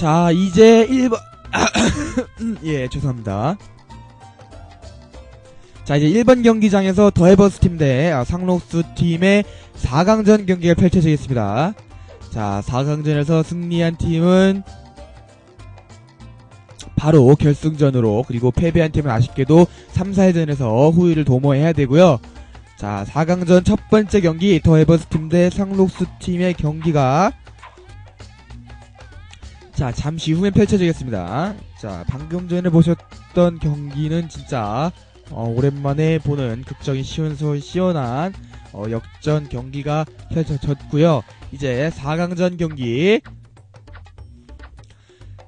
자, 이제 1번, 예, 죄송합니다. 자, 이제 1번 경기장에서 더해버스 팀대 아, 상록수 팀의 4강전 경기가 펼쳐지겠습니다. 자, 4강전에서 승리한 팀은 바로 결승전으로 그리고 패배한 팀은 아쉽게도 3, 4회전에서 후위를 도모해야 되고요. 자, 4강전 첫 번째 경기 더해버스 팀 대 상록수 팀의 경기가 자, 잠시 후에 펼쳐지겠습니다. 자, 방금 전에 보셨던 경기는 진짜 어, 오랜만에 보는 극적인 시원소 시원한 어, 역전 경기가 펼쳐졌고요. 이제 4강전 경기.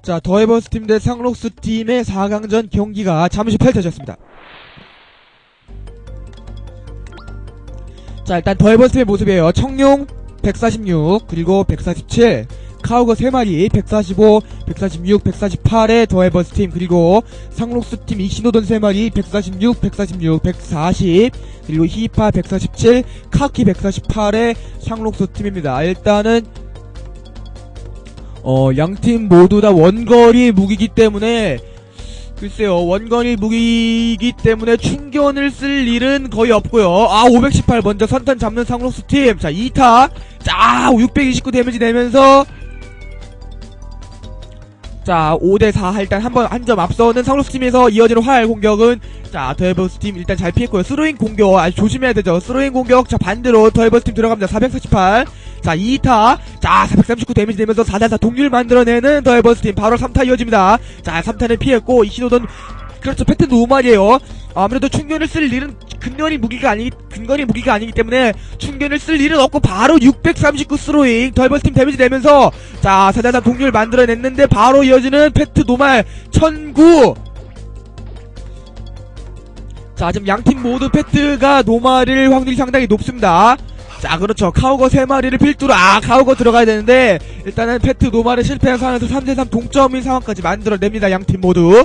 자, 더해버스 팀 대 상록수 팀의 4강전 경기가 잠시 펼쳐졌습니다. 자, 일단 더해버스 팀의 모습이에요. 청룡 146, 그리고 147, 카우거 3마리 145, 146, 148의 더해버스 팀 그리고 상록수 팀 이신호돈 3마리 146, 146, 140 그리고 히파 147, 카키 148의 상록수 팀입니다. 일단은 어 양팀 모두 다 원거리 무기기 때문에 글쎄요 원거리 무기이기 때문에 충견을 쓸 일은 거의 없고요. 아 518 먼저 선탄 잡는 상록수 팀 자 2타. 자629 데미지 내면서 자, 5대4 일단 한번 한 점 앞서는 상록수 팀에서 이어지는 활 공격은 자, 더해버스 팀 일단 잘 피했고요. 스로잉 공격 아주 조심해야 되죠. 스로잉 공격 자, 반대로 더해버스 팀 들어갑니다. 448. 자, 2타. 자, 439 데미지 내면서 4대4 동률 만들어내는 더해버스 팀 바로 3타 이어집니다. 자, 3타는 피했고 이시노던 그렇죠. 패턴 노말이에요. 아무래도 충견을 쓸 일은 근거리 무기가 아니 근거리 무기가 아니기 때문에 충견을 쓸 일은 없고 바로 639 스로잉 덜버스팀 데미지 내면서 자 사자자 동률 만들어냈는데 바로 이어지는 패트 노말 1009 자 지금 양팀 모두 패트가 노말일 확률이 상당히 높습니다 자 그렇죠 카우거 3마리를 필두로 아 카우거 들어가야 되는데 일단은 패트 노말에 실패한 상황에서 3대3 동점인 상황까지 만들어냅니다 양팀 모두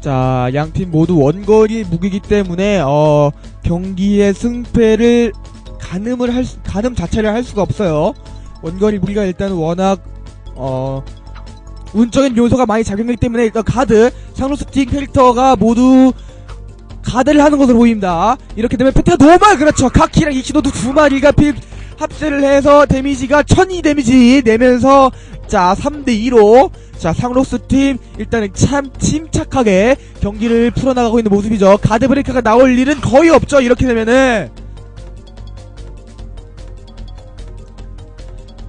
자, 양 팀 모두 원거리 무기기 때문에 어 경기의 승패를 가늠을 할 수- 가늠 자체를 할 수가 없어요. 원거리 무기가 일단 워낙 어 운적인 요소가 많이 작용하기 때문에 일단 가드 상로스 팀 캐릭터가 모두 가드를 하는 것으로 보입니다. 이렇게 되면 페타 노말 그렇죠. 카키랑 이키노도 두 마리가 필 합세를 해서 데미지가 1002 데미지 내면서 자 3대 2로 자 상록스 팀 일단은 참 침착하게 경기를 풀어나가고 있는 모습이죠. 가드 브레이크가 나올 일은 거의 없죠. 이렇게 되면은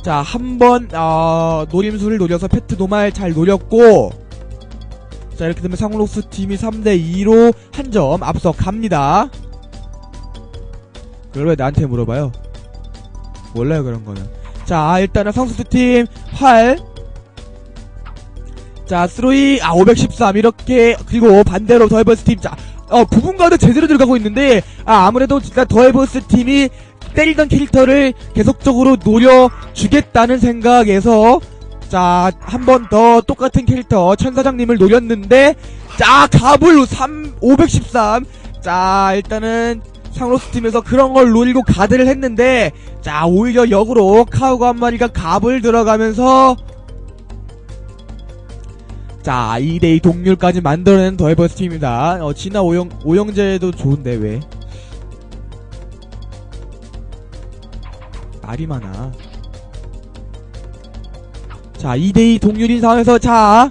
자 한번 어, 노림수를 노려서 페트 노말 잘 노렸고 자 이렇게 되면 상록스 팀이 3대 2로 한 점 앞서 갑니다. 그걸 왜 나한테 물어봐요? 몰라요 그런 거는. 자 일단은 상록스 팀 활. 자 스로이 아 513 이렇게 그리고 반대로 더해버스 팀 자. 어 부분 가드 제대로 들어가고 있는데 아 아무래도 진짜 더해버스 팀이 때리던 캐릭터를 계속적으로 노려주겠다는 생각에서 자, 한 번 더 똑같은 캐릭터 천사장님을 노렸는데 자, 가불 3 513. 자, 일단은 상로스 팀에서 그런 걸 노리고 가드를 했는데 자, 오히려 역으로 카우가 한 마리가 갑을 들어가면서 자, 2대2 동률까지 만들어낸 더해버스 팀입니다. 어, 진화 오영, 오영재도 좋은데, 왜? 말이 많아. 자, 2대2 동률인 상황에서, 자,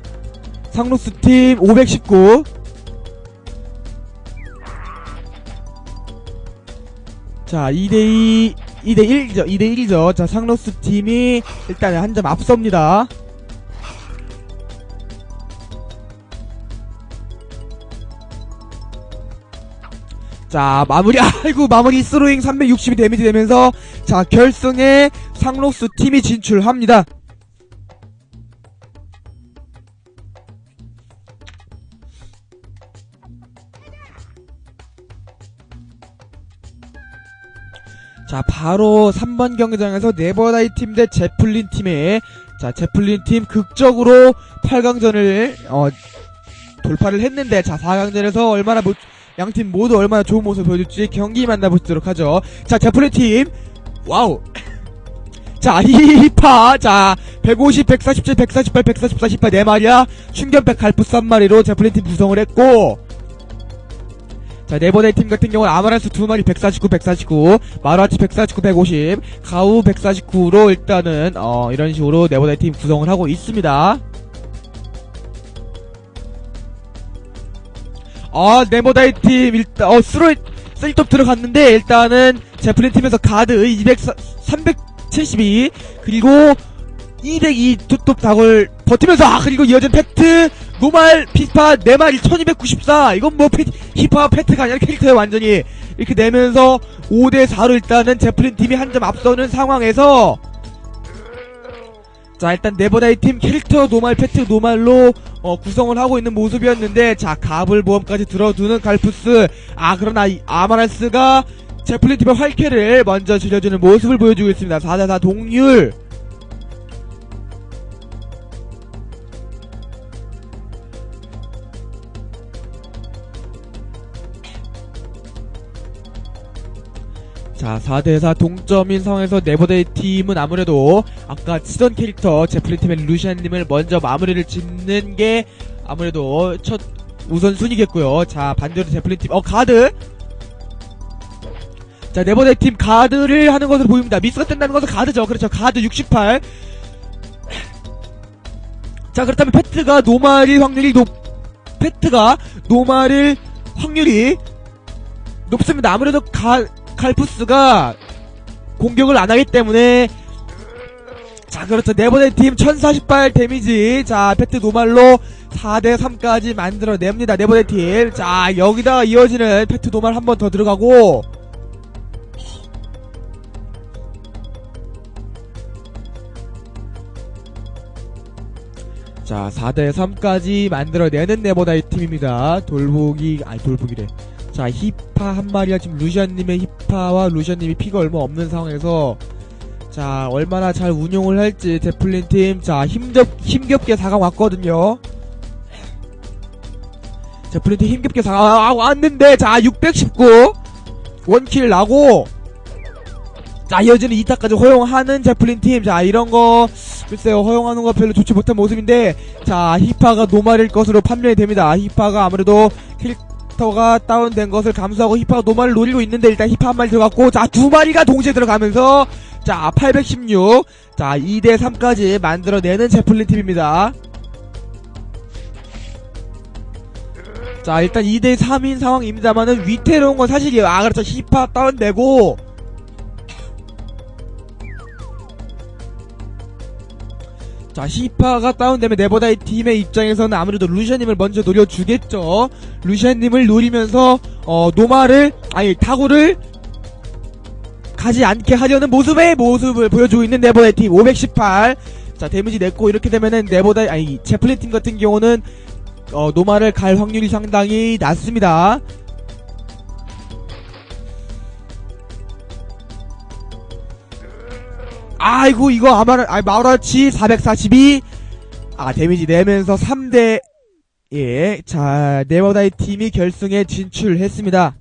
상로스 팀 519. 자, 2대2, 2대1이죠. 2대1이죠. 자, 상로스 팀이 일단 한 점 앞섭니다. 자, 마무리, 아이고, 마무리 스로잉 360이 데미지 되면서, 자, 결승에 상록수 팀이 진출합니다. 자, 바로 3번 경기장에서 네버다이 팀 대 제플린 팀의 자, 제플린 팀 극적으로 8강전을 어 돌파를 했는데 자 4강전에서 얼마나 모, 양팀 모두 얼마나 좋은 모습을 보여줄지 경기 만나보도록 하죠. 자 제플린 팀. 와우. 자 히파. 자 150, 147, 148, 144, 18 4마리야. 충견백 갈푸스 한 마리로 제플린 팀 구성을 했고. 자, 네버데이 팀 같은 경우는 아마란스 두 마리 149, 149, 마루아치 149, 150, 가우 149로 일단은, 어, 이런 식으로 네버데이 팀 구성을 하고 있습니다. 아, 네버데이 팀, 일단, 어, 스로, 셀톱 들어갔는데, 일단은, 제플린 팀에서 가드 200, 372, 그리고 202 투톱 닭을 버티면서, 아, 그리고 이어진 팩트, 노말, 피파, 네마리 1294. 이건 뭐, 페, 힙합 패트가 아니라 캐릭터에 완전히 이렇게 내면서 5대4로 일단은 제플린 팀이 한 점 앞서는 상황에서 자, 일단 네버다이 팀 캐릭터 노말, 패트 노말로 어, 구성을 하고 있는 모습이었는데 자, 가불 보험까지 들어두는 갈푸스. 아, 그러나 이 아마란스가 제플린 팀의 활캐를 먼저 줄여주는 모습을 보여주고 있습니다. 4대4 동률. 자, 4대4 동점인 상황에서 네버데이 팀은 아무래도 아까 치던 캐릭터 제플린 팀의 루시안님을 먼저 마무리를 짓는 게 아무래도 첫 우선순위겠고요. 자, 반대로 제플린 팀, 어, 가드! 자, 네버데이 팀 가드를 하는 것으로 보입니다. 미스가 뜬다는 것은 가드죠. 그렇죠. 가드 68. 자, 그렇다면 페트가 노말일 확률이 높, 페트가 노말일 확률이 높습니다. 아무래도 가, 칼푸스가 공격을 안 하기 때문에 자 그렇죠. 네버데이 팀1048 데미지. 자 페트 노말로 4대3까지 만들어냅니다 네버데이 팀자 여기다가 이어지는 페트 노말 한 번 더 들어가고. 자 4대3까지 만들어내는 네버다이 팀입니다. 돌보기 아니 돌보기래 자 히파 한 마리와 지금 루시안님의 히파와 루시안님이 피가 얼마 없는 상황에서 자 얼마나 잘 운용을 할지 데플린 팀자 힘겹 힘겹게 4강 왔거든요. 데플린 팀 힘겹게 4강 아, 왔는데 자 619 원킬 나고 자 이어지는 2타까지 허용하는 제플린 팀 자 이런 거 글쎄요 허용하는 거 별로 좋지 못한 모습인데 자 히파가 노말일 것으로 판명이 됩니다. 히파가 아무래도 킬 히터가 다운된 것을 감수하고 히파가 노말을 노리고 있는데 일단 히파 한 마리 들어갔고 자 두 마리가 동시에 들어가면서 자 816, 자 2대3까지 만들어내는 제플린 팀입니다. 자 일단 2대3인 상황입니다만은 위태로운 건 사실이에요. 아 그렇죠 히파 다운되고 자, 히파가 다운되면 네버다이 팀의 입장에서는 아무래도 루시안님을 먼저 노려주겠죠. 루시안님을 노리면서, 어, 노마를, 아니, 타고를 가지 않게 하려는 모습의 모습을 보여주고 있는 네버다이 팀. 518. 자, 데미지 냈고, 이렇게 되면은 네버다이, 아니, 제플린 팀 같은 경우는, 어, 노마를 갈 확률이 상당히 낮습니다. 아이고 이거 아마라 아 마우라치 442. 아 데미지 내면서 3대 예. 자, 네버다이 팀이 결승에 진출했습니다.